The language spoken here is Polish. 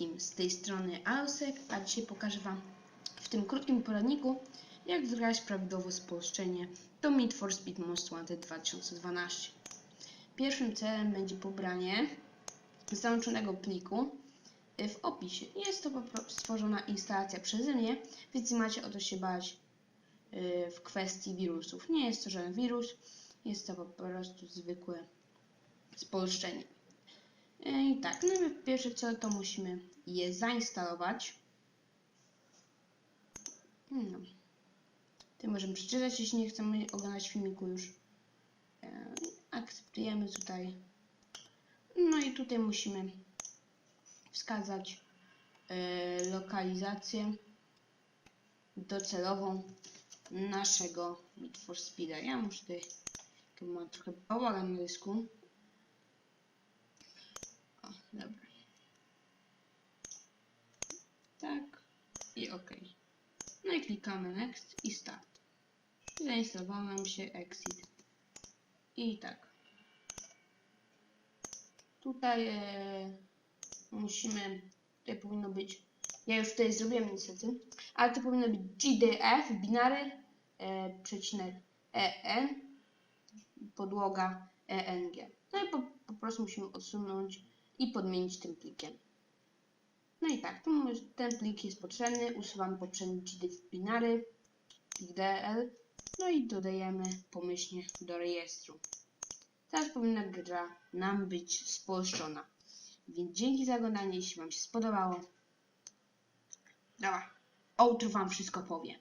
wszystkim, z tej strony Ausek, a dzisiaj pokażę Wam w tym krótkim poradniku, jak wgrać prawidłowo spolszczenie do Need for Speed Most Wanted 2012. Pierwszym celem będzie pobranie załączonego pliku w opisie. Jest to stworzona instalacja przeze mnie, więc nie macie o to się bać yy, w kwestii wirusów. Nie jest to żaden wirus, jest to po prostu zwykłe spolszczenie. Yy, I tak, najpierw pierwsze co to musimy je zainstalować. No. Ty możemy przeczytać, jeśli nie chcemy oglądać filmiku już. Yy, Akceptujemy tutaj. No i tutaj musimy wskazać yy, lokalizację docelową naszego Need for Speeda. Ja muszę tutaj, trochę bałagan na dysku. O, dobra. Tak i OK. No i klikamy Next i Start. Zainstalował nam się Exit. I tak. Tutaj e, musimy, tutaj powinno być, ja już tutaj zrobiłem niestety, ale to powinno być GDF, binary, e, przecinek EN, podłoga ENG. No i po, po prostu musimy odsunąć i podmienić tym plikiem. I tak, ten plik jest potrzebny, usuwamy poprzedni GDF binary, plik DL, no i dodajemy pomyślnie do rejestru. Teraz powinna gra nam być spolszczona. Więc dzięki za oglądanie, jeśli Wam się spodobało. Dobra, outro Wam wszystko powie.